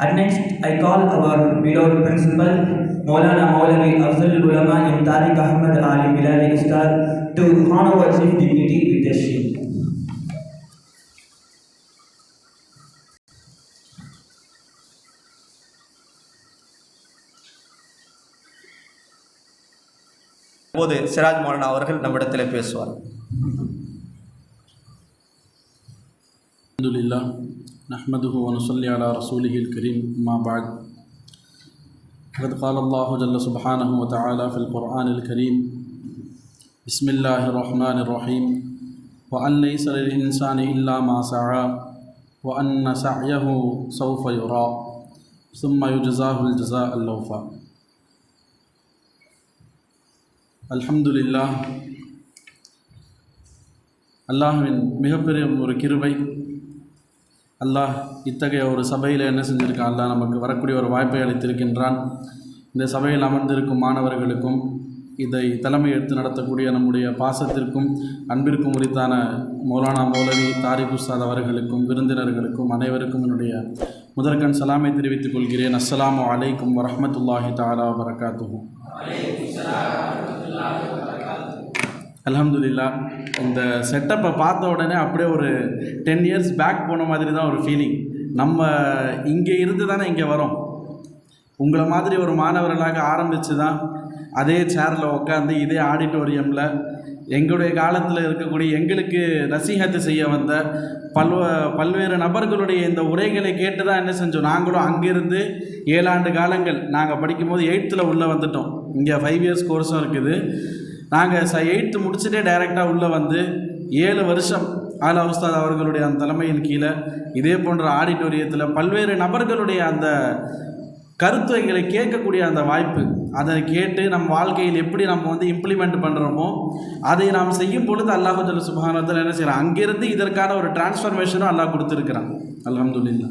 And next, I call our beloved principal, Maulana Maulavi Afzal Ulama in Tariq ahmed Ali Bilal Istar to honor our chief dignity with this shield. போது சிராஜ் மோலனா அவர்கள் நம்மிடத்தில் பேசுவார் அலமதுல்லா نحمده ونصلي على رسوله الكريم ما بعد قد قال الله جل سبحانه وتعالى في القرآن الكريم بسم الله الرحمن الرحيم وأن ليس للإنسان إلا ما سعى وأن سعيه سوف يرى ثم يجزاه الجزاء الأوفى الحمد لله அல்லாஹ்வின் மிகப்பெரிய ஒரு கிருபை அல்லாஹ் இத்தகைய ஒரு சபையில் என்ன செஞ்சிருக்கான்? அல்லாஹ் நமக்கு வரக்கூடிய ஒரு வாய்ப்பை அளித்திருக்கின்றான். இந்த சபையில் அமர்ந்திருக்கும் மாணவர்களுக்கும் இதை தலைமை எடுத்து நடத்தக்கூடிய நம்முடைய பாசத்திற்கும் அன்பிற்கும் உரித்தான மௌலானா மௌலவி தாரிக் உஸ்தாத் அவர்களுக்கும் விருந்தினர்களுக்கும் அனைவருக்கும் என்னுடைய முதற்கண் சலாமை தெரிவித்துக் கொள்கிறேன். அஸ்ஸலாமு அலைக்கும் வரமத்துல்லாஹி தாலா வரகாத்துகும் அலமதுல்லா இந்த செட்டப்பை பார்த்த உடனே அப்படியே ஒரு டென் இயர்ஸ் பேக் போன மாதிரி தான் ஒரு ஃபீலிங் நம்ம இங்கே இருந்து தானே இங்கே வரோம். உங்களை மாதிரி ஒரு மாணவர்களாக ஆரம்பித்து தான் அதே சேரில் உட்காந்து இதே ஆடிட்டோரியமில் எங்களுடைய காலத்தில் இருக்கக்கூடிய எங்களுக்கு நசீகத்து செய்ய வந்த பல்வ பல்வேறு நபர்களுடைய இந்த உரைகளை கேட்டு தான் என்ன செஞ்சோம்? நாங்களும் அங்கிருந்து ஏழாண்டு காலங்கள் நாங்கள் படிக்கும்போது எயித்தில் உள்ளே வந்துட்டோம். இங்கே ஃபைவ் இயர்ஸ் கோர்ஸும் இருக்குது. நாங்கள் ச எயித்து முடிச்சுட்டே டைரெக்டாக உள்ளே வந்து ஏழு வருஷம் ஆலா உஸ்தாத் அவர்களுடைய அந்த தலைமையின் கீழே இதே போன்ற ஆடிட்டோரியத்தில் பல்வேறு நபர்களுடைய அந்த கருத்துவைகளை கேட்கக்கூடிய அந்த வாய்ப்பு. அதை கேட்டு நம் வாழ்க்கையில் எப்படி நம்ம வந்து இம்ப்ளிமெண்ட் பண்ணுறோமோ அதை நாம் செய்யும் பொழுது அல்லாஹு ஜல்ல என்ன செய்கிறோம் அங்கேருந்து இதற்கான ஒரு டிரான்ஸ்ஃபர்மேஷனும் அல்லாஹ் கொடுத்துருக்குறான். அலமதுல்லா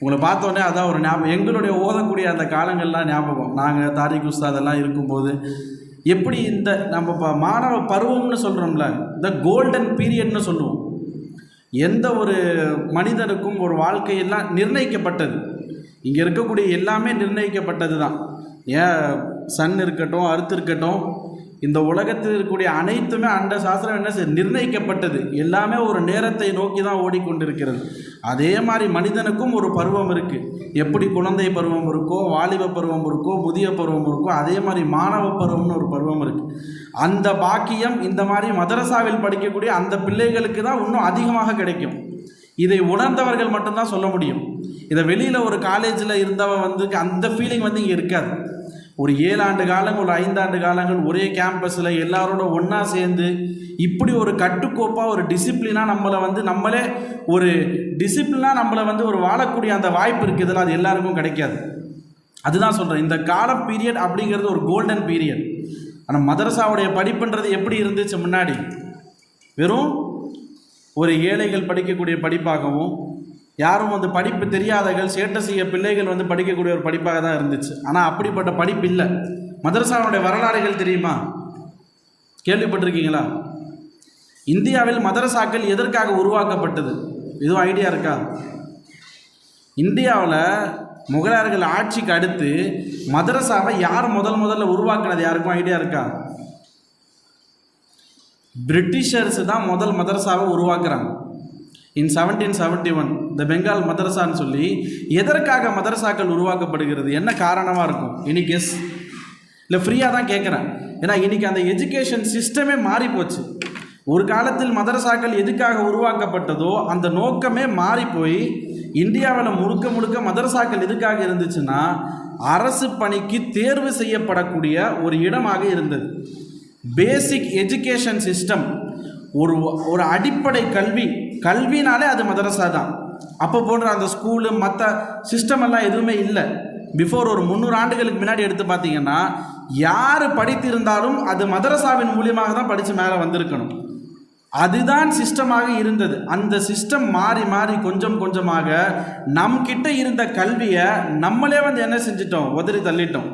உங்களை பார்த்தோன்னே அதான் ஒரு ஞாபகம். எங்களுடைய ஓதக்கூடிய அந்த காலங்கள்லாம் ஞாபகம். நாங்கள் தாரிக் உஸ்தாதெல்லாம் இருக்கும்போது எப்படி இந்த நம்ம இப்போ மாணவ பருவம்னு சொல்கிறோம்ல இந்த கோல்டன் பீரியட்னு சொல்லுவோம். எந்த ஒரு மனிதனுக்கும் ஒரு வாழ்க்கையெல்லாம் நிர்ணயிக்கப்பட்டது. இங்கே இருக்கக்கூடிய எல்லாமே நிர்ணயிக்கப்பட்டது தான் ஏன் சன் இருக்கட்டும் அறுத்து இருக்கட்டும் இந்த உலகத்தில் இருக்கக்கூடிய அனைத்துமே அண்ட சாஸ்திரம் என்ன நிர்ணயிக்கப்பட்டது. எல்லாமே ஒரு நேரத்தை நோக்கி தான் ஓடிக்கொண்டிருக்கிறது. அதே மாதிரி மனிதனுக்கும் ஒரு பருவம் இருக்குது எப்படி குழந்தை பருவம் இருக்கோ வாலிப பருவம் இருக்கோ முதிய பருவம் இருக்கோ அதே மாதிரி மாணவ பருவம்னு ஒரு பருவம் இருக்குது அந்த பாக்கியம் இந்த மாதிரி மதரசாவில் படிக்கக்கூடிய அந்த பிள்ளைகளுக்கு தான் இன்னும் அதிகமாக கிடைக்கும். இதை உணர்ந்தவர்கள் மட்டும்தான் சொல்ல முடியும். இதை வெளியில் ஒரு காலேஜில் இருந்தவன் வந்து அந்த ஃபீலிங் வந்து இங்கே இருக்காது. ஒரு ஏழாண்டு காலங்கள் ஒரு ஐந்தாண்டு காலங்கள் ஒரே கேம்பஸில் எல்லாரோட ஒன்றா சேர்ந்து இப்படி ஒரு கட்டுக்கோப்பாக ஒரு டிசிப்ளினாக நம்மளை வந்து நம்மளே ஒரு டிசிப்ளினாக நம்மளை வந்து ஒரு வாழக்கூடிய அந்த வாய்ப்பு இருக்குதுல்ல அது எல்லாருக்கும் கிடைக்காது. அதுதான் சொல்கிறேன் இந்த கால பீரியட் அப்படிங்கிறது ஒரு கோல்டன் பீரியட் ஆனால் மதரசாவுடைய படிப்புன்றது எப்படி இருந்துச்சு முன்னாடி? வெறும் ஒரு ஏழைகள் படிக்கக்கூடிய படிப்பாகவும் யாரும் வந்து படிப்பு தெரியாதகள் சேட்டை செய்ய பிள்ளைகள் வந்து படிக்கக்கூடிய ஒரு படிப்பாக தான் இருந்துச்சு. ஆனால் அப்படிப்பட்ட படிப்பு இல்லை. மதரசாவுடைய வரலாறுகள் தெரியுமா? கேள்விப்பட்டிருக்கீங்களா? இந்தியாவில் மதரசாக்கள் எதற்காக உருவாக்கப்பட்டது? எதுவும் ஐடியா இருக்கா? இந்தியாவில் முகலாயர்கள் ஆட்சிக்கு அடுத்து மதரசாவை யார் முதல் முதல்ல உருவாக்குனது? யாருக்கும் ஐடியா இருக்கா? பிரிட்டிஷர்ஸ் தான் முதல் மதரசாவை உருவாக்குறாங்க. In seventeen seventy one the Bengal மதரசான்னு சொல்லி எதற்காக மதரசாக்கள் உருவாக்கப்படுகிறது? என்ன காரணமாக இருக்கும்? இனி கெஸ் இல்லை ஃப்ரீயாக தான் கேட்குறேன் ஏன்னா இன்றைக்கி அந்த எஜுகேஷன் சிஸ்டமே மாறி போச்சு ஒரு காலத்தில் மதரசாக்கள் எதுக்காக உருவாக்கப்பட்டதோ அந்த நோக்கமே மாறி போய் இந்தியாவில் முழுக்க முழுக்க மதரசாக்கள் எதுக்காக இருந்துச்சுன்னா அரசு பணிக்கு தேர்வு செய்யப்படக்கூடிய ஒரு இடமாக இருந்தது. பேசிக் எஜுகேஷன் சிஸ்டம் ஒரு ஒரு அடிப்படை கல்வி கல்வினாலே அது மதரசா தான். அப்போ போன்ற அந்த ஸ்கூலு மற்ற சிஸ்டம் எல்லாம் எதுவுமே இல்லை. பிஃபோர் ஒரு முந்நூறு ஆண்டுகளுக்கு முன்னாடி எடுத்து பார்த்தீங்கன்னா யார் படித்திருந்தாலும் அது மதரசாவின் மூலியமாக தான் படித்து மேலே வந்திருக்கணும். அதுதான் சிஸ்டமாக இருந்தது. அந்த சிஸ்டம் மாறி மாறி கொஞ்சம் கொஞ்சமாக நம் கிட்ட இருந்த கல்வியை நம்மளே வந்து என்ன செஞ்சிட்டோம்? உதறி தள்ளிட்டோம்.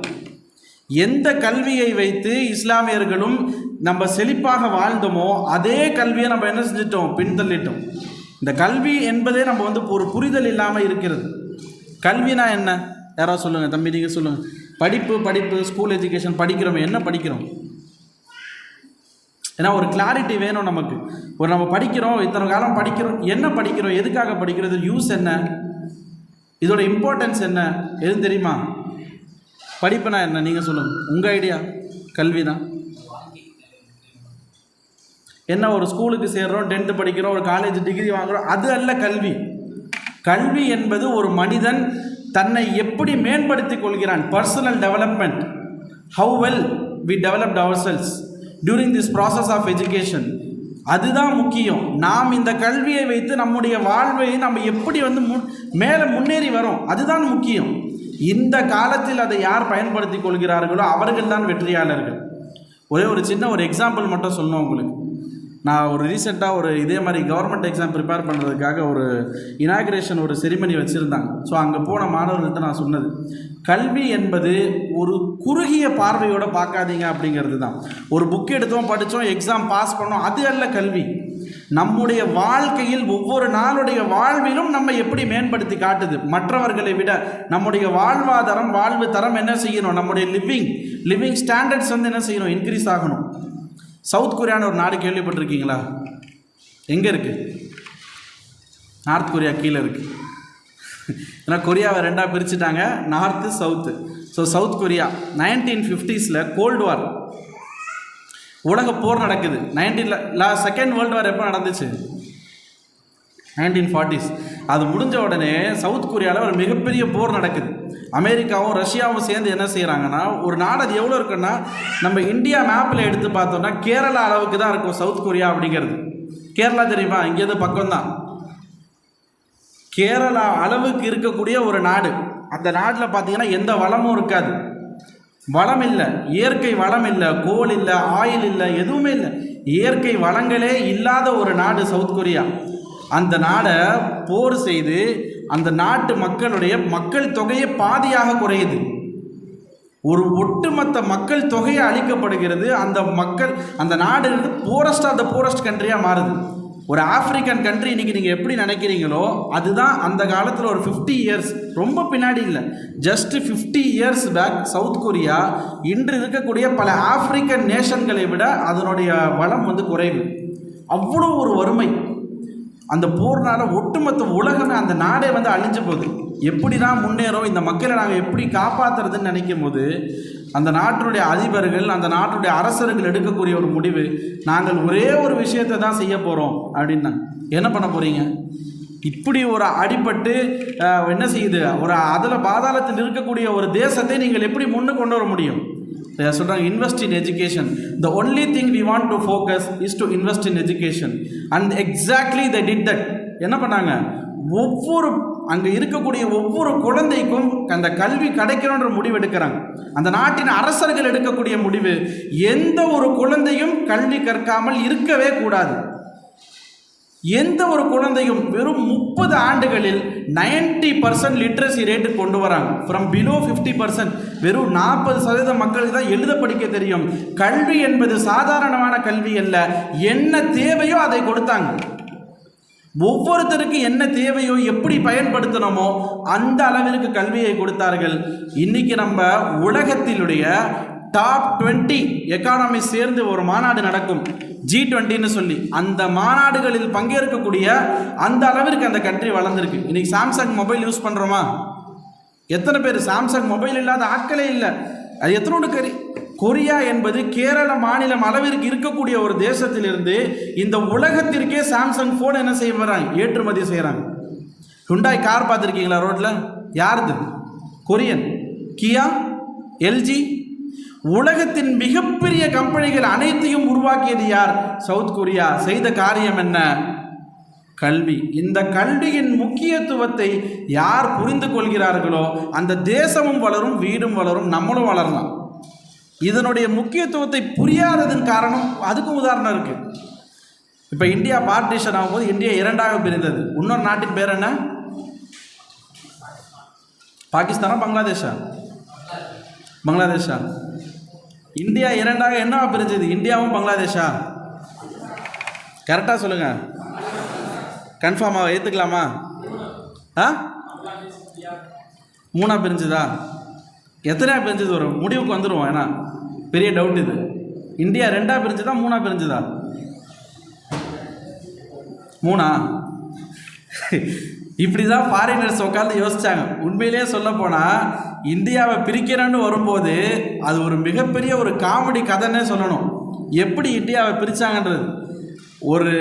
எந்த கல்வியை வைத்து இஸ்லாமியர்களும் நம்ம செழிப்பாக வாழ்ந்தோமோ அதே கல்வியை நம்ம என்ன செஞ்சிட்டோம்? பின்தள்ளிட்டோம். இந்த கல்வி என்பதே நம்ம வந்து ஒரு புரிதல் இல்லாமல் இருக்கிறது. கல்வினா என்ன? யாராவது சொல்லுங்கள் தம்பி நீங்கள் சொல்லுங்கள் படிப்பு படிப்பு ஸ்கூல் எஜுகேஷன் படிக்கிறோம் என்ன படிக்கிறோம்? ஏன்னா ஒரு கிளாரிட்டி வேணும் நமக்கு. ஒரு நம்ம படிக்கிறோம் இத்தனை காலம் படிக்கிறோம் என்ன படிக்கிறோம் எதுக்காக படிக்கிறது யூஸ் என்ன? இதோட இம்பார்ட்டன்ஸ் என்ன? எதுவும் தெரியுமா? படிப்புனா என்ன? நீங்கள் சொல்லுங்கள் உங்கள் ஐடியா கல்வி தான் என்ன ஒரு ஸ்கூலுக்கு சேர்கிறோம் டென்த்து படிக்கிறோம் ஒரு காலேஜ் டிகிரி வாங்குறோம் அது அல்ல கல்வி. கல்வி என்பது ஒரு மனிதன் தன்னை எப்படி மேம்படுத்திக் கொள்கிறான்? Personal development how well we developed ourselves during this process of education அதுதான் முக்கியம். நாம் இந்த கல்வியை வைத்து நம்முடைய வாழ்வை நம்ம எப்படி வந்து முன் மேலே முன்னேறி வரோம்? அதுதான் முக்கியம். இந்த காலத்தில் அதை யார் பயன்படுத்தி கொள்கிறார்களோ அவர்கள் தான் வெற்றியாளர்கள். ஒரே ஒரு சின்ன ஒரு எக்ஸாம்பிள் மட்டும் சொன்னோம் உங்களுக்கு. நான் ஒரு ரீசெண்டாக ஒரு இதே மாதிரி கவர்மெண்ட் எக்ஸாம் ப்ரிப்பேர் பண்ணுறதுக்காக ஒரு இனாகிரேஷன் ஒரு செரிமனி வச்சுருந்தாங்க. ஸோ அங்கே போன மாணவர்கள்ட்ட நான் சொன்னது. கல்வி என்பது ஒரு குறுகிய பார்வையோடு பார்க்காதீங்க அப்படிங்கிறது தான் ஒரு புக் எடுத்தோம் படித்தோம் எக்ஸாம் பாஸ் பண்ணோம் அது அல்ல கல்வி. நம்முடைய வாழ்க்கையில் ஒவ்வொரு நாளுடைய வாழ்விலும் நம்ம எப்படி மேம்படுத்தி காட்டுது? மற்றவர்களை விட நம்முடைய வாழ்வாதாரம் வாழ்வு தரம் என்ன செய்யணும்? நம்முடைய லிவிங் லிவிங் ஸ்டாண்டர்ட்ஸ் வந்து என்ன செய்யணும்? இன்க்ரீஸ் ஆகணும். சவுத் கொரியான்னு ஒரு நாடு கேள்விப்பட்டிருக்கீங்களா? எங்கே இருக்குது நார்த் கொரியா கீழே இருக்குது ஏன்னா கொரியாவை ரெண்டாக பிரிச்சுட்டாங்க north south. So South Korea nineteen ஃபிஃப்டிஸில் cold war உலக போர் நடக்குது. நைன்டீனில் லா செகண்ட் வேர்ல்டு வார் எப்போ நடந்துச்சு? நைன்டீன் ஃபார்ட்டிஸ் அது முடிஞ்ச உடனே சவுத் கொரியாவில் ஒரு மிகப்பெரிய போர் நடக்குது. அமெரிக்காவும் ரஷ்யாவும் சேர்ந்து என்ன செய்கிறாங்கன்னா ஒரு நாடு அது எவ்வளோ இருக்குன்னா நம்ம இந்தியா மேப்பில் எடுத்து பார்த்தோம்னா கேரளா அளவுக்கு தான் இருக்கும் சவுத் கொரியா அப்படிங்கிறது. கேரளா தெரியுமா? இங்கேருந்து பக்கம்தான். கேரளா அளவுக்கு இருக்கக்கூடிய ஒரு நாடு. அந்த நாட்டில் பார்த்தீங்கன்னா எந்த வளமும் இருக்காது. வளம் இல்லை இயற்கை வளம் இல்லை கோல் இல்லை ஆயில் இல்லை எதுவுமே இல்லை. இயற்கை வளங்களே இல்லாத ஒரு நாடு சவுத் கொரியா. அந்த நாடை போர் செய்து அந்த நாட்டு மக்களுடைய மக்கள் தொகையை பாதியாக குறையுது. ஒரு ஒட்டுமொத்த மக்கள் தொகையை அளிக்கப்படுகிறது அந்த மக்கள் அந்த நாடு போரஸ்ட் ஆஃப் த போரஸ்ட் கண்ட்ரியாக மாறுது. ஒரு ஆப்பிரிக்கன் கண்ட்ரி இன்றைக்கி நீங்கள் எப்படி நினைக்கிறீங்களோ அதுதான் அந்த காலத்தில் ஒரு ஃபிஃப்டி இயர்ஸ் ரொம்ப பின்னாடி இல்லை. Just fifty years back South Korea இன்று இருக்கக்கூடிய பல ஆப்பிரிக்கன் நேஷன்களை விட அதனுடைய வளம் வந்து குறைவு. அவ்வளோ ஒரு வறுமை. அந்த போர்னால் ஒட்டுமொத்த உலகமே அந்த நாடே வந்து அழிஞ்சு போகுது. எப்படி தான் முன்னேறும் இந்த மக்களை நாங்கள் எப்படி காப்பாற்றுறதுன்னு நினைக்கும் போது அந்த நாட்டினுடைய அதிபர்கள் அந்த நாட்டுடைய அரசர்கள் எடுக்கக்கூடிய ஒரு முடிவு நாங்கள் ஒரே ஒரு விஷயத்தை தான் செய்ய போகிறோம் அப்படின்னாங்க என்ன பண்ண போகிறீங்க இப்படி ஒரு அடிபட்டு என்ன செய்யுது? ஒரு அதில் பாதாளத்தில் இருக்கக்கூடிய ஒரு தேசத்தை நீங்கள் எப்படி முன்னு கொண்டு வர முடியும்? சொல்கிறாங்க invest in education the only thing we want to focus is to invest in education and exactly the did that என்ன பண்ணாங்க? ஒவ்வொரு அங்கே இருக்கக்கூடிய ஒவ்வொரு குழந்தைக்கும் அந்த கல்வி கிடைக்கணுன்ற முடிவு எடுக்கிறாங்க. அந்த நாட்டின் அரசர்கள் எடுக்கக்கூடிய முடிவு எந்த ஒரு குழந்தையும் கல்வி கற்காமல் இருக்கவே கூடாது. எந்த ஒரு குழந்தையும் வெறும் முப்பது ஆண்டுகளில் 90% பர்சன்ட் லிட்ரஸி ரேட்டு கொண்டு வராங்க. ஃப்ரம் பிலோ ஃபிஃப்டி பர்சன்ட் வெறும் நாற்பது சதவீத மக்களுக்கு தான் எழுத படிக்க தெரியும். கல்வி என்பது சாதாரணமான கல்வி அல்ல. என்ன தேவையோ அதை கொடுத்தாங்க. ஒவ்வொருத்தருக்கு என்ன தேவையோ எப்படி பயன்படுத்தணுமோ அந்த அளவிற்கு கல்வியை கொடுத்தார்கள். இன்னைக்கு நம்ம உலகத்தினுடைய டாப் 20 எக்கானமி சேர்ந்து ஒரு மாநாடு நடக்கும். ஜி டுவெண்ட்டின்னு சொல்லி. அந்த மாநாடுகளில் பங்கேற்கக்கூடிய அந்த அளவிற்கு அந்த கண்ட்ரி வளர்ந்துருக்கு. இன்னைக்கு சாம்சங் மொபைல் யூஸ் பண்ணுறோமா எத்தனை பேர்? சாம்சங் மொபைல் இல்லாத ஆட்களே இல்லை. அது எத்தனோடு கறி? கொரியா என்பது கேரள மாநிலம் அளவிற்கு இருக்கக்கூடிய ஒரு தேசத்திலிருந்து இந்த உலகத்திற்கே சாம்சங் ஃபோன் என்ன செய்ய வர்றாங்க? ஏற்றுமதி செய்கிறாங்க ஹுண்டாய் கார் பார்த்துருக்கீங்களா ரோட்டில் யாருது? கொரியன். கியா எல்ஜி உலகத்தின் மிகப்பெரிய கம்பெனிகள் அனைத்தையும் உருவாக்கியது யார்? South Korea. செய்த காரியம் என்ன? கல்வி. இந்த கல்வியின் முக்கியத்துவத்தை யார் புரிந்து கொள்கிறார்களோ அந்த தேசமும் வளரும் வீடும் வளரும் நம்மளும் வளரலாம். இதனுடைய முக்கியத்துவத்தை புரியாததன் காரணம் அதுக்கும் உதாரணம் இருக்குது இப்போ இந்தியா பார்ட்டிஷன் ஆகும்போது இந்தியா இரண்டாக பிரிந்தது. இன்னொரு நாட்டின் பேர் என்ன? பாகிஸ்தானா பங்களாதேஷா? பங்களாதேஷா. இந்தியா இரண்டாக என்னவா பிரிஞ்சது? இந்தியாவும் பங்களாதேஷா? கரெக்டாக சொல்லுங்கள் கன்ஃபார்மாக ஏற்றுக்கலாமா ஆ? மூணாக பிரிஞ்சுதா? எத்தனையா பிரிஞ்சது ஒரு முடிவுக்கு வந்துடுவோம் ஏன்னா. பெரிய டவுட் இது. இந்தியா ரெண்டாக பிரிஞ்சுதா மூணாக பிரிஞ்சுதா? மூணா? இப்படி தான் ஃபாரினர்ஸ் உட்காந்து யோசிச்சாங்க. உண்மையிலேயே சொல்ல போனால் இந்தியாவை பிரிக்கிறேன்னு வரும்போது அது ஒரு மிகப்பெரிய ஒரு காமெடி கதைன்னே சொல்லணும். எப்படி இந்தியாவை பிரித்தாங்கன்றது ஒரு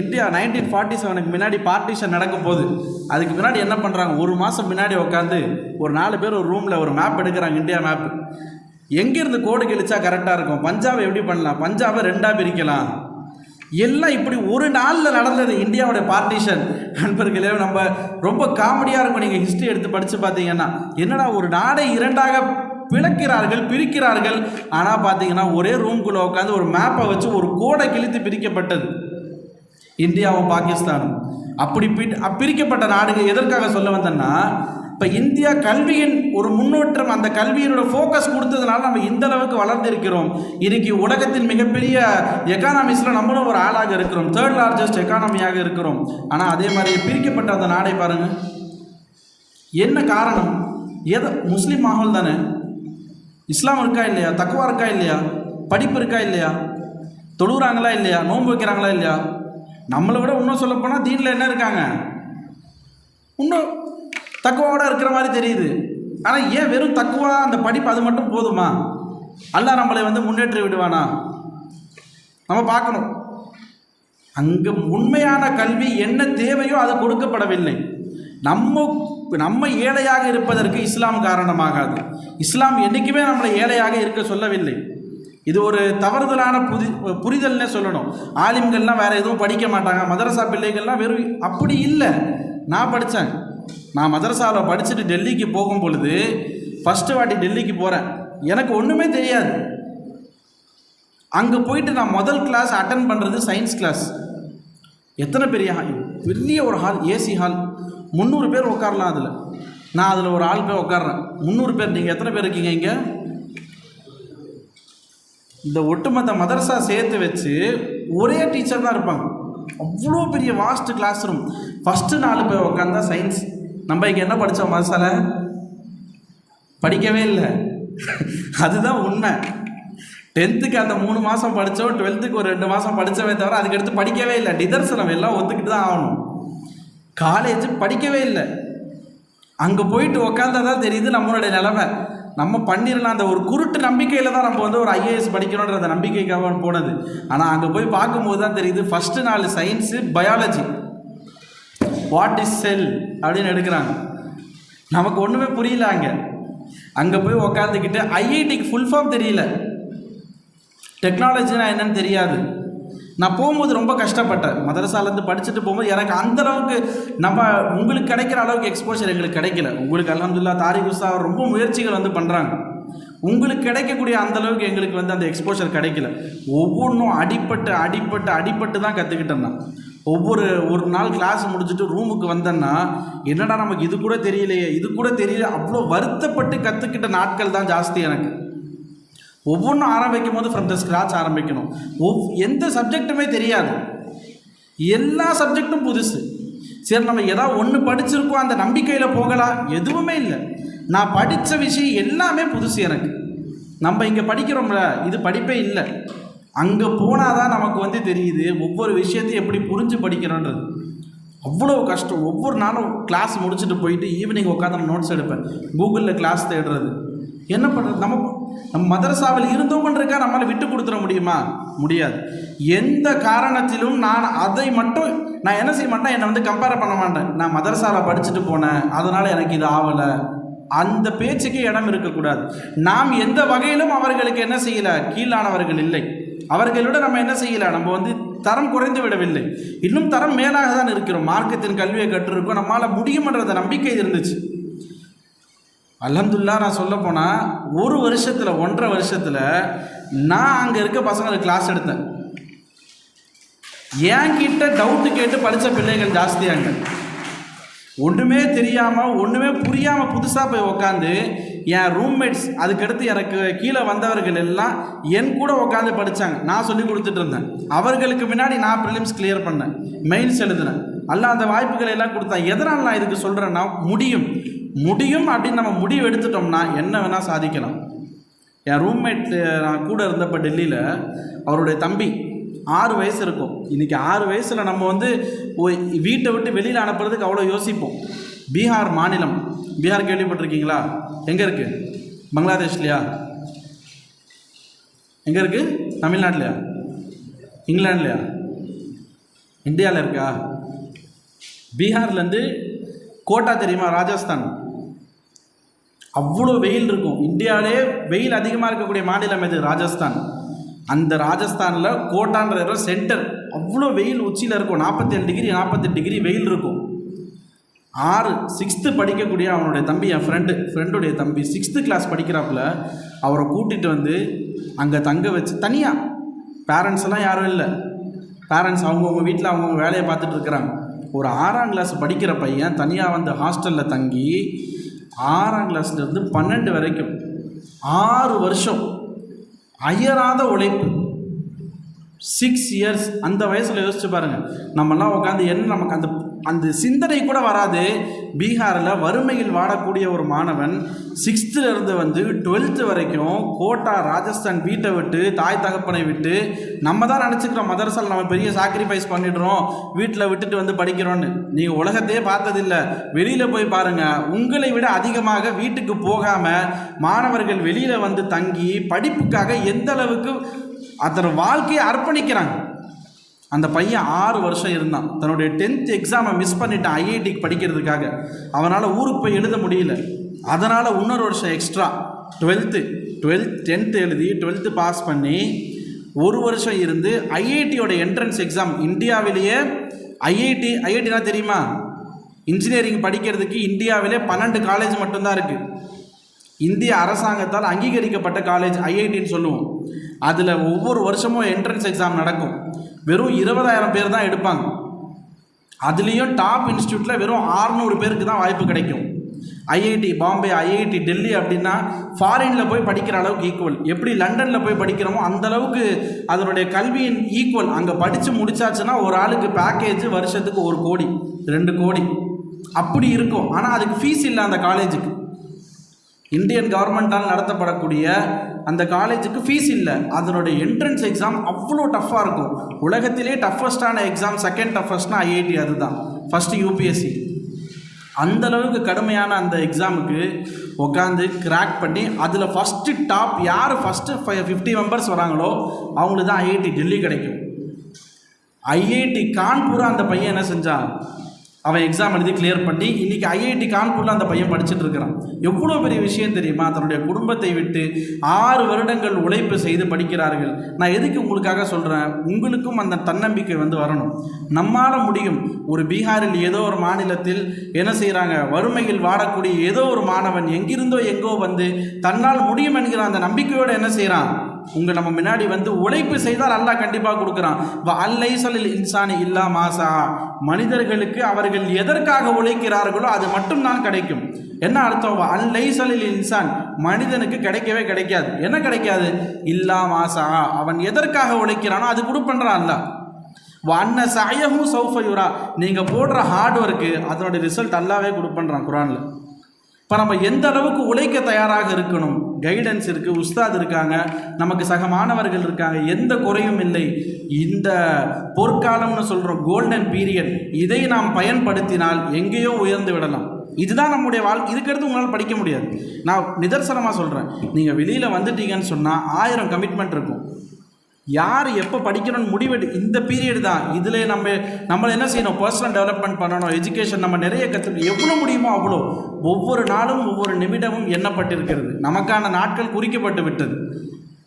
இந்தியா நைன்டீன் ஃபார்ட்டி செவனுக்கு முன்னாடி பார்ட்டிஷன் நடக்கும் போகுது அதுக்கு முன்னாடி என்ன பண்ணுறாங்க ஒரு மாதம் முன்னாடி உட்காந்து ஒரு நாலு பேர் ஒரு ரூமில் ஒரு மேப் எடுக்கிறாங்க இந்தியா மேப் எங்கேருந்து கோடு கிழிச்சா கரெக்டாக இருக்கும்? பஞ்சாபை எப்படி பண்ணலாம்? பஞ்சாபை ரெண்டாக பிரிக்கலாம். எல்லாம் இப்படி ஒரு நாளில் நடந்தது இந்தியாவோட பார்ட்டிஷன் நண்பர்களே நம்ம ரொம்ப காமெடியாக இருக்கும். நீங்கள் ஹிஸ்ட்ரி எடுத்து படித்து பார்த்தீங்கன்னா என்னடா ஒரு நாடை இரண்டாக பிளக்கிறார்கள் பிரிக்கிறார்கள். ஆனால் பார்த்தீங்கன்னா ஒரே ரூம்குள்ளே உட்காந்து ஒரு மேப்பை வச்சு ஒரு கோடை கிழித்து பிரிக்கப்பட்டது. இந்தியாவும் பாகிஸ்தானும். அப்படி பிரிக்கப்பட்ட நாடுகள் எதற்காக சொல்ல வந்தேன்னா இப்போ இந்தியா கல்வியின் ஒரு முன்னேற்றம் அந்த கல்வியினோட ஃபோக்கஸ் கொடுத்ததுனால நம்ம இந்த அளவுக்கு வளர்ந்திருக்கிறோம். இன்னைக்கு உலகத்தின் மிகப்பெரிய எக்கானமிஸில் நம்மளும் ஒரு ஆளாக இருக்கிறோம். தேர்ட் லார்ஜஸ்ட் எக்கானமியாக இருக்கிறோம். ஆனால் அதே மாதிரி பிரிக்கப்பட்ட அந்த நாடை பாருங்கள் என்ன காரணம்? எதை? முஸ்லீம் மாகோல் தானே? இஸ்லாம் இருக்கா இல்லையா? தக்குவா இருக்கா இல்லையா? படிப்பு இருக்கா இல்லையா? தொழுகிறாங்களா இல்லையா? நோன்பு வைக்கிறாங்களா இல்லையா? நம்மளை விட இன்னும் சொல்லப்போனால் தீனில் என்ன இருக்காங்க? இன்னும் தக்குவாவோட இருக்கிற மாதிரி தெரியுது. ஆனால் ஏன் வெறும் தக்குவா அந்த படிப்பு அது மட்டும் போதுமா? அல்லாஹ் நம்மளை வந்து முன்னேற்றி விடுவானா? நம்ம பார்க்கணும். அங்கே உண்மையான கல்வி என்ன தேவையோ அது கொடுக்கப்படவில்லை. நம்ம நம்ம ஏழையாக இருப்பதற்கு இஸ்லாம் காரணமாகாது. இஸ்லாம் என்றைக்குமே நம்மளை ஏழையாக இருக்க சொல்லவில்லை. இது ஒரு தவறுதலான புதி புரிதல்னே சொல்லணும். ஆலிம்கள்லாம் வேறு எதுவும் படிக்க மாட்டாங்க. மதரசா பிள்ளைகள்லாம் வெறும் அப்படி இல்லை. நான் படித்தேன் நான் மதரசாவில் படிச்சுட்டு டெல்லிக்கு போகும் பொழுது ஃபஸ்ட்டு வாட்டி டெல்லிக்கு போகிறேன் எனக்கு ஒன்றுமே தெரியாது. அங்கே போயிட்டு நான் முதல் கிளாஸ் அட்டன் பண்ணுறது சயின்ஸ் கிளாஸ் எத்தனை பெரிய ஹால் பெரிய ஒரு ஹால் ஏசி ஹால் முந்நூறு பேர் உட்காரலாம் அதில். நான் அதில் ஒரு ஆள் போய் உட்கார்றேன். முந்நூறு பேர் நீங்கள் எத்தனை பேர் இருக்கீங்க இங்கே? இந்த ஒட்டுமொத்த மதரசா சேர்த்து வச்சு ஒரே டீச்சர் தான் இருப்பாங்க. அவ்வளோ பெரிய வாஸ்ட் கிளாஸ் ரூம் ஃபஸ்ட்டு நாலு பேர் உட்காந்தா சயின்ஸ் நம்ம இங்கே என்ன படித்தோம் மசால படிக்கவே இல்லை. அதுதான் உண்மை. டென்த்துக்கு அந்த மூணு மாதம் படித்தோம் டுவெல்த்துக்கு ஒரு ரெண்டு மாதம் படித்தவே தவிர அதுக்கடுத்து படிக்கவே இல்லை. நிதர்சனம் எல்லாம் ஒத்துக்கிட்டு தான் ஆகணும். காலேஜ் படிக்கவே இல்லை. அங்கே போயிட்டு உக்காந்தா தான் தெரியுது நம்மளுடைய நிலமை. நம்ம பண்ணிடலாம். அந்த ஒரு குருட்டு நம்பிக்கையில் தான் நம்ம வந்து ஒரு ஐஏஎஸ் படிக்கணுன்ற அந்த நம்பிக்கைக்காக போனது. ஆனால் அங்கே போய் பார்க்கும்போது தான் தெரியுது ஃபஸ்ட்டு நாலு science biology what is cell அப்படின்னு எடுக்கிறாங்க. நமக்கு ஒன்றுமே புரியல அங்கே. அங்கே போய் உக்காந்துக்கிட்டு ஐஐடிக்கு ஃபுல் ஃபார்ம் தெரியல. டெக்னாலஜினா என்னன்னு தெரியாது. நான் போகும்போது ரொம்ப கஷ்டப்பட்டேன். மதரசாலேருந்து படிச்சுட்டு போகும்போது எனக்கு அந்த அளவுக்கு நம்ம உங்களுக்கு கிடைக்கிற அளவுக்கு எக்ஸ்போஷர் எங்களுக்கு கிடைக்கல. உங்களுக்கு அலமதுல்லா தாரிக் உஸ்தா ரொம்ப முயற்சிகள் வந்து பண்ணுறாங்க உங்களுக்கு கிடைக்கக்கூடிய அந்த அளவுக்கு எங்களுக்கு வந்து அந்த எக்ஸ்போஷர் கிடைக்கல. ஒவ்வொன்றும் அடிப்பட்டு அடிப்பட்டு அடிப்பட்டு தான் கற்றுக்கிட்டேன் நான். ஒவ்வொரு ஒரு நாள் கிளாஸ் முடிச்சுட்டு ரூமுக்கு வந்தேன்னா என்னடா நமக்கு இது கூட தெரியலையே இது கூட தெரியல அவ்வளோ வருத்தப்பட்டு கற்றுக்கிட்ட நாட்கள் தான் ஜாஸ்தி எனக்கு. ஒவ்வொன்றும் ஆரம்பிக்கும் போது ஃப்ரம் த ஸ்க்ராச் ஆரம்பிக்கணும். ஒவ் எந்த சப்ஜெக்ட்டுமே தெரியாது. எல்லா சப்ஜெக்ட்டும் புதுசு. சரி நம்ம ஏதாவது ஒன்று படிச்சிருக்கோம் அந்த நம்பிக்கையில் போகலாம் எதுவுமே இல்லை. நான் படித்த விஷயம் எல்லாமே புதுசு எனக்கு. நம்ம இங்கே படிக்கிறோம்ல இது படிப்பே இல்லை. அங்கே போனால் தான் நமக்கு வந்து தெரியுது ஒவ்வொரு விஷயத்தையும் எப்படி புரிஞ்சு படிக்கிறோன்றது அவ்வளோ கஷ்டம். ஒவ்வொரு நாளும் கிளாஸ் முடிச்சுட்டு போயிட்டு ஈவினிங் உட்காந்து நோட்ஸ் எடுப்பேன். கூகுளில் கிளாஸ் தேடுறது. என்ன பண்ணுறது நம்ம நம்ம மதரசாவில் இருந்தோம்ன்றக்கா நம்மளால் விட்டு கொடுத்துட முடியுமா? முடியாது. எந்த காரணத்திலும் நான் அதை மட்டும் நான் என்ன செய்ய மாட்டேன்? என்னை வந்து கம்பேர் பண்ண மாட்டேன். நான் மதரசாவில் படிச்சுட்டு போனேன். அதனால் எனக்கு இது ஆகலை அந்த பேச்சுக்கு இடம் இருக்கக்கூடாது. நாம் எந்த வகையிலும் அவர்களுக்கு என்ன செய்யலை? கீழானவர்கள் இல்லை. அவர்களோட நம்ம என்ன செய்யலை? நம்ம வந்து தரம் குறைந்து விடவில்லை. இன்னும் தரம் மேலாக தான் இருக்கிறோம். மார்க்கத்தின் கல்வியை கற்றுருக்கோம். நம்மளால் முடியுமன்றத நம்பிக்கை இருந்துச்சு. அல்ஹம்துல்லா நான் சொல்ல போனால் ஒரு வருஷத்தில் ஒன்றரை வருஷத்தில் நான் அங்கே இருக்க பசங்களுக்கு கிளாஸ் எடுத்தேன். என்கிட்ட டவுட்டு கேட்டு படித்த பிள்ளைகள் ஜாஸ்தியாங்க. ஒன்றுமே தெரியாமல் ஒன்றுமே புரியாமல் புதுசாக போய் உக்காந்து என் ரூம்மேட்ஸ் அதுக்கடுத்து எனக்கு கீழே வந்தவர்கள் எல்லாம் என் கூட உட்காந்து படித்தாங்க நான் சொல்லி கொடுத்துட்டு இருந்தேன். அவர்களுக்கு முன்னாடி நான் ப்ரிலிம்ஸ் கிளியர் பண்ணேன். மெயின்ஸ் எழுதினேன். அல்ல அந்த வாய்ப்புகளை எல்லாம் கொடுத்தேன். எதனால் நான் இதுக்கு சொல்கிறேன்னா முடியும். முடியும் அப்படின்னு நம்ம முடிவு எடுத்துட்டோம்னா என்ன வேணால் சாதிக்கலாம். என் ரூம்மேட் நான் கூட இருந்தப்போ டெல்லியில் அவருடைய தம்பி ஆறு வயசு இருக்கும். இன்றைக்கி ஆறு வயசில் நம்ம வந்து வீட்டை விட்டு வெளியில் அனுப்புறதுக்கு அவ்வளோ யோசிப்போம். பீகார் மாநிலம். பீகார் கேள்விப்பட்டிருக்கீங்களா? எங்கே இருக்குது பங்களாதேஷ்லையா? எங்கே இருக்குது தமிழ்நாட்டிலையா? இங்கிலாண்ட்லையா இந்தியாவில் இருக்கா? பீகார்லேருந்து கோட்டா தெரியுமா? ராஜஸ்தான். அவ்வளோ வெயில் இருக்கும். இந்தியாவிலே வெயில் அதிகமாக இருக்கக்கூடிய மாநிலம் எது? ராஜஸ்தான். அந்த ராஜஸ்தானில் கோட்டான்ற சென்டர் அவ்வளோ வெயில் உச்சியில் இருக்கும். நாற்பத்தேழு டிகிரி நாற்பத்தெட்டு டிகிரி வெயில் இருக்கும். ஆறு சிக்ஸ்த்து படிக்கக்கூடிய அவனுடைய தம்பி என் ஃப்ரெண்டு ஃப்ரெண்டுடைய தம்பி சிக்ஸ்த்து கிளாஸ் படிக்கிறாப்புல அவரை கூட்டிகிட்டு வந்து அங்கே தங்க வச்சு தனியாக பேரண்ட்ஸ் எல்லாம் யாரும் இல்லை. பேரண்ட்ஸ் அவங்கவுங்க வீட்டில் அவங்கவுங்க வேலையை பார்த்துட்டு இருக்கிறாங்க. ஒரு ஆறாம் கிளாஸ் படிக்கிற பையன் தனியாக வந்து ஹாஸ்டலில் தங்கி ஆறாம் கிளாஸ்லேருந்து பன்னெண்டு வரைக்கும் ஆறு வருஷம் அயராத உழைப்பு. சிக்ஸ் இயர்ஸ் அந்த வயசில் யோசிச்சு பாருங்கள் நம்மலாம் உட்காந்து என்ன நமக்கு அந்த அந்த சிந்தனை கூட வராது. பீகாரில் வறுமையில் வாடக்கூடிய ஒரு மாணவன் சிக்ஸ்த்துலேருந்து வந்து டுவெல்த்து வரைக்கும் கோட்டா ராஜஸ்தான் வீட்டை விட்டு தாய் தகப்பனை விட்டு நம்ம தான் நினச்சிக்கிறோம் மதரசால் நம்ம பெரிய சாக்ரிஃபைஸ் பண்ணிடுறோம். வீட்டில் விட்டுட்டு வந்து படிக்கிறோன்னு நீங்கள் உலகத்தையே பார்த்ததில்ல. வெளியில் போய் பாருங்கள் உங்களை விட அதிகமாக வீட்டுக்கு போகாமல் மாணவர்கள் வெளியில் வந்து தங்கி படிப்புக்காக எந்த அளவுக்கு அதன் வாழ்க்கையை அர்ப்பணிக்கிறாங்க. அந்த பையன் ஆறு வருஷம் இருந்தான். தன்னுடைய டென்த் எக்ஸாமை மிஸ் பண்ணிட்டான் ஐஐடிக்கு படிக்கிறதுக்காக. அவனால் ஊருக்கு போய் எழுத முடியல. அதனால் இன்னொரு வருஷம் எக்ஸ்ட்ரா டுவெல்த்து டுவெல்த் டென்த்து எழுதி டுவெல்த்து பாஸ் பண்ணி ஒரு வருஷம் இருந்து ஐஐடியோட என்ட்ரன்ஸ் எக்ஸாம் இந்தியாவிலேயே ஐஐடி ஐஐடினா தெரியுமா? இன்ஜினியரிங் படிக்கிறதுக்கு இந்தியாவிலே பன்னெண்டு காலேஜ் மட்டும்தான் இருக்குது இந்திய அரசாங்கத்தால் அங்கீகரிக்கப்பட்ட காலேஜ் ஐஐடின்னு சொல்லுவோம். அதில் ஒவ்வொரு வருஷமும் என்ட்ரன்ஸ் எக்ஸாம் நடக்கும். வெறும் இருபதாயிரம் பேர் தான் எடுப்பாங்க. அதுலேயும் டாப் இன்ஸ்டியூட்டில் வெறும் 600 பேருக்கு தான் வாய்ப்பு கிடைக்கும். ஐஐடி பாம்பே ஐஐடி டெல்லி அப்படின்னா ஃபாரினில் போய் படிக்கிற அளவுக்கு ஈக்குவல் எப்படி லண்டனில் போய் படிக்கிறோமோ அந்த அளவுக்கு அதனுடைய கல்வியின் ஈக்குவல் அங்கே படித்து முடிச்சாச்சுன்னா ஒரு ஆளுக்கு பேக்கேஜ் வருஷத்துக்கு ஒரு கோடி ரெண்டு கோடி. அப்படி இருக்கும். ஆனால் அதுக்கு ஃபீஸ் இல்லை அந்த காலேஜுக்கு இந்தியன் கவர்மெண்ட்டால் நடத்தப்படக்கூடிய அந்த காலேஜுக்கு ஃபீஸ் இல்லை. அதனுடைய என்ட்ரன்ஸ் எக்ஸாம் அவ்வளோ டஃப்பாக இருக்கும். உலகத்திலே டஃபஸ்டான எக்ஸாம் செகண்ட் டஃபஸ்ட்னா ஐஐடி அதுதான். ஃபஸ்ட்டு யூபிஎஸ்சி அந்த அளவுக்கு கடுமையான அந்த எக்ஸாமுக்கு உட்காந்து கிராக் பண்ணி அதில் ஃபஸ்ட்டு டாப் யார் ஃபஸ்ட்டு ஃபிஃப்டி மெம்பர்ஸ் வராங்களோ அவங்களுக்கு தான் ஐஐடி டெல்லி கிடைக்கும். ஐஐடி கான்பூரா அந்த பையன் என்ன செஞ்சான்? அவன் எக்ஸாம் எழுதி கிளியர் பண்ணி இன்னைக்கு ஐஐடி கான்பூரில் அந்த பையன் படிச்சுட்டு இருக்கிறான். எவ்வளோ பெரிய விஷயம் தெரியுமா? தன்னுடைய குடும்பத்தை விட்டு ஆறு வருடங்கள் உழைப்பு செய்து படிக்கிறார்கள். நான் எதுக்கு உங்களுக்காக சொல்கிறேன் உங்களுக்கும் அந்த தன்னம்பிக்கை வந்து வரணும். நம்மால் முடியும். ஒரு பீகாரில் ஏதோ ஒரு மாநிலத்தில் என்ன செய்கிறாங்க வறுமையில் வாடக்கூடிய ஏதோ ஒரு மாணவன் எங்கிருந்தோ எங்கோ வந்து தன்னால் முடியும் என்கிற அந்த நம்பிக்கையோடு என்ன செய்கிறான் உங்க நம்ம முன்னாடி வந்து உழைப்பு செய்தால் அல்லாஹ் கண்டிப்பாக கொடுக்குறான். அல்லை அல்லைசலில் இன்சானி இல்லா மாசா மனிதர்களுக்கு அவர்கள் எதற்காக உழைக்கிறார்களோ அது மட்டும் தான் கிடைக்கும். என்ன அர்த்தம்? அல்லை சொல்லில் இன்சான். மனிதனுக்கு கிடைக்கவே கிடைக்காது. என்ன கிடைக்காது? இல்லா மாசா அவன் எதற்காக உழைக்கிறானோ அது கொடுப்பன்றான் அல்ல வண்ண சாயமும் சௌஃபயுரா நீங்கள் போடுற ஹார்ட் ஒர்க்கு அதனுடைய ரிசல்ட் அல்லாவே கொடுப்பன்றான் குரானில். இப்போ நம்ம எந்த அளவுக்கு உழைக்க தயாராக இருக்கணும்? கைடன்ஸ் இருக்குது உஸ்தாத் இருக்காங்க நமக்கு சக மாணவர்கள் இருக்காங்க எந்த குறையும் இல்லை. இந்த பொற்காலம்னு சொல்கிறோம் கோல்டன் பீரியட் இதை நாம் பயன்படுத்தினால் எங்கேயோ உயர்ந்து விடலாம். இதுதான் நம்முடைய வாழ் இதுக்கடுத்து உங்களால் படிக்க முடியாது. நான் நிதர்சனமாக சொல்கிறேன் நீங்கள் வெளியில் வந்துட்டீங்கன்னு சொன்னால் ஆயிரம் கமிட்மெண்ட் இருக்கும். யார் எப்போ படிக்கணும்னு முடிவெடு இந்த பீரியட் தான். இதில் நம்ம நம்மளை என்ன செய்யணும்? பர்சனல் டெவலப்மெண்ட் பண்ணணும். எஜுகேஷன் நம்ம நிறைய கற்றுக்கணும் எவ்வளோ முடியுமோ அவ்வளோ. ஒவ்வொரு நாளும் ஒவ்வொரு நிமிடமும் எண்ணப்பட்டிருக்கிறது. நமக்கான நாட்கள் குறிக்கப்பட்டு விட்டது.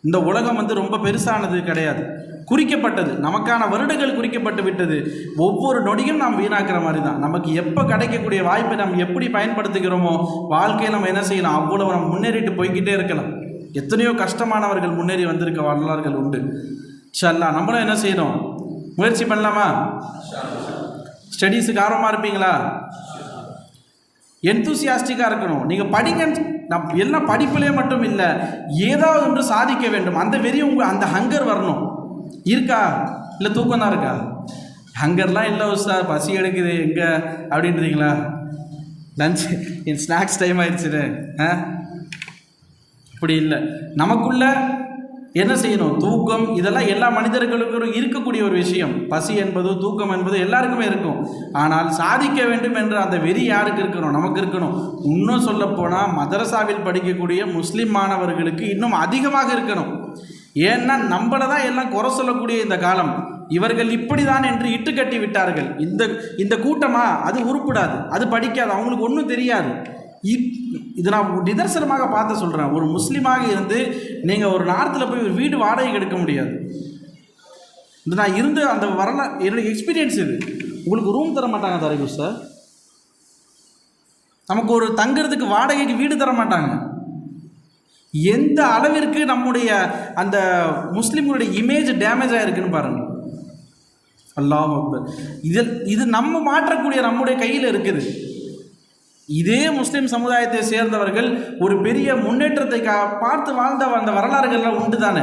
இந்த உலகம் வந்து ரொம்ப பெருசானது கிடையாது. குறிக்கப்பட்டது. நமக்கான வருடங்கள் குறிக்கப்பட்டு விட்டது. ஒவ்வொரு நொடியும் நாம் வீணாக்குற மாதிரி தான். நமக்கு எப்போ கிடைக்கக்கூடிய வாய்ப்பை நாம் எப்படி பயன்படுத்துகிறோமோ வாழ்க்கையை நம்ம என்ன செய்யலாம் அவ்வளோ நம்ம முன்னேறிட்டு போய்கிட்டே இருக்கலாம். எத்தனையோ கஷ்டமானவர்கள் முன்னேறி வந்திருக்க வரலாறுகள் உண்டு. ஷல்லா நம்மளும் என்ன செய்யணும்? முயற்சி பண்ணலாமா? ஸ்டடீஸுக்கு ஆர்வமாக இருப்பீங்களா? எந்தூசியாஸ்டிக்காக இருக்கணும். நீங்கள் படிங்கன்னு நம் எல்லாம் படிப்புலேயே மட்டும் இல்லை ஏதாவது ஒன்று சாதிக்க வேண்டும். அந்த வெறி உங்கள் அந்த ஹங்கர் வரணும். இருக்கா? இல்லை தூக்கம் தான் இருக்கா ஹங்கர்லாம் இல்லை சார் பசி எடுக்குது. எங்கே? அப்படின்றீங்களா? லஞ்ச் என் ஸ்நாக்ஸ் டைம் ஆயிடுச்சுன்னு ஆ? அப்படி இல்லை. நமக்குள்ள என்ன செய்யணும்? தூக்கம் இதெல்லாம் எல்லா மனிதர்களுக்கும் இருக்கக்கூடிய ஒரு விஷயம். பசி என்பது தூக்கம் என்பது எல்லாருக்குமே இருக்கும். ஆனால் சாதிக்க வேண்டும் என்ற அந்த வெறி யாருக்கு இருக்கணும்? நமக்கு இருக்கணும். இன்னும் சொல்லப்போனால் மதரசாவில் படிக்கக்கூடிய முஸ்லீம் மாணவர்களுக்கு இன்னும் அதிகமாக இருக்கணும். ஏன்னா நம்மளை தான் எல்லாம் குறை சொல்லக்கூடிய இந்த காலம். இவர்கள் இப்படிதான் என்று இட்டுக்கட்டி விட்டார்கள். இந்த இந்த கூட்டமா? அது உருப்படாது. அது படிக்காது. அவங்களுக்கு ஒன்றும் தெரியாது. இது நான் நிதர்சனமாக பார்த்து சொல்கிறேன் ஒரு முஸ்லீமாக இருந்து நீங்கள் ஒரு நார்த்தில் போய் ஒரு வீடு வாடகைக்கு எடுக்க முடியாது. இது நான் இருந்து அந்த வரல என்னுடைய எக்ஸ்பீரியன்ஸ் இது. உங்களுக்கு ரூம் தர மாட்டாங்க தரகு சார் நமக்கு ஒரு தங்குறதுக்கு வாடகைக்கு வீடு தர மாட்டாங்க. எந்த அளவிற்கு நம்முடைய அந்த முஸ்லீம்களுடைய இமேஜ் டேமேஜ் ஆகிருக்குன்னு பாருங்கள் அல்லாஹ் அக்பர். இதில் இது நம்ம மாற்றக்கூடிய நம்முடைய கையில் இருக்குது. இதே முஸ்லிம் சமுதாயத்தை சேர்ந்தவர்கள் ஒரு பெரிய முன்னேற்றத்தை கா பார்த்து வாழ்ந்த அந்த வரலாறுகள்லாம் உண்டு தானே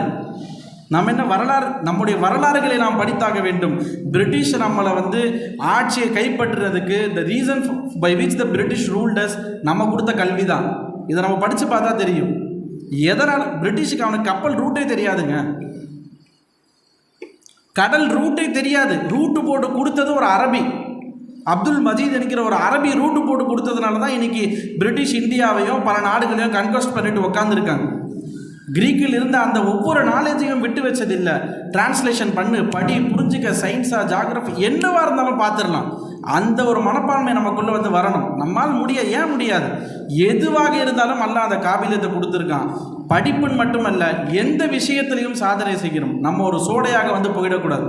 நம்ம என்ன வரலாறு நம்முடைய வரலாறுகளை நாம் படித்தாக வேண்டும். பிரிட்டிஷ் நம்மளை வந்து ஆட்சியை கைப்பற்றுறதுக்கு the reason by which the British ruled us நம்ம கொடுத்த கல்வி தான் இதை நம்ம படித்து பார்த்தா தெரியும். எதனால்? பிரிட்டிஷுக்கு அவனுக்கு கப்பல் ரூட்டே தெரியாதுங்க. கடல் ரூட்டே தெரியாது. ரூட்டு போட்டு கொடுத்தது ஒரு அரபி. அப்துல் மஜீத் என்கிற ஒரு அரபி ரூட்டு போட்டு கொடுத்ததுனால தான் இன்னைக்கு பிரிட்டிஷ் இந்தியாவையும் பல நாடுகளையும் கன்கொஸ்ட் பண்ணிட்டு உட்காந்துருக்காங்க கிரீக்கில் இருந்த அந்த ஒவ்வொரு நாலேஜையும் விட்டு வச்சதில்லை. டிரான்ஸ்லேஷன் பண்ணு படி புரிஞ்சுக்க சயின்ஸா ஜாகிரபி என்னவா இருந்தாலும் பார்த்துடலாம். அந்த ஒரு மனப்பான்மை நமக்குள்ளே வந்து வரணும். நம்மால் முடிய ஏன் முடியாது? எதுவாக இருந்தாலும் அல்ல அந்த காபிலியத்தை கொடுத்துருக்கான். படிப்புன்னு மட்டுமல்ல எந்த விஷயத்திலையும் சாதனை செய்கிறோம். நம்ம ஒரு சோடையாக வந்து போயிடக்கூடாது.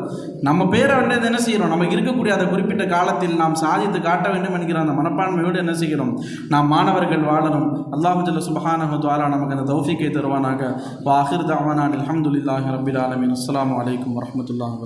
நம்ம பேரை வந்து என்ன செய்கிறோம் நமக்கு இருக்கக்கூடிய அந்த குறிப்பிட்ட காலத்தில் நாம் சாதித்து காட்ட வேண்டும் என்கிற அந்த மனப்பான்மையோடு என்ன செய்கிறோம்? நாம் மாணவர்கள் வாழணும். அல்லாஹுஜல்ல சுபஹானஹு நமக்கு அந்த தௌஃபிக்கை தருவானாக. வாஹிர் தாவானான் அலமதுல்லாஹ் ரப்பில் ஆலமீன். அஸ்ஸலாமு அலைக்கும் வரஹ்மத்துல்லாஹி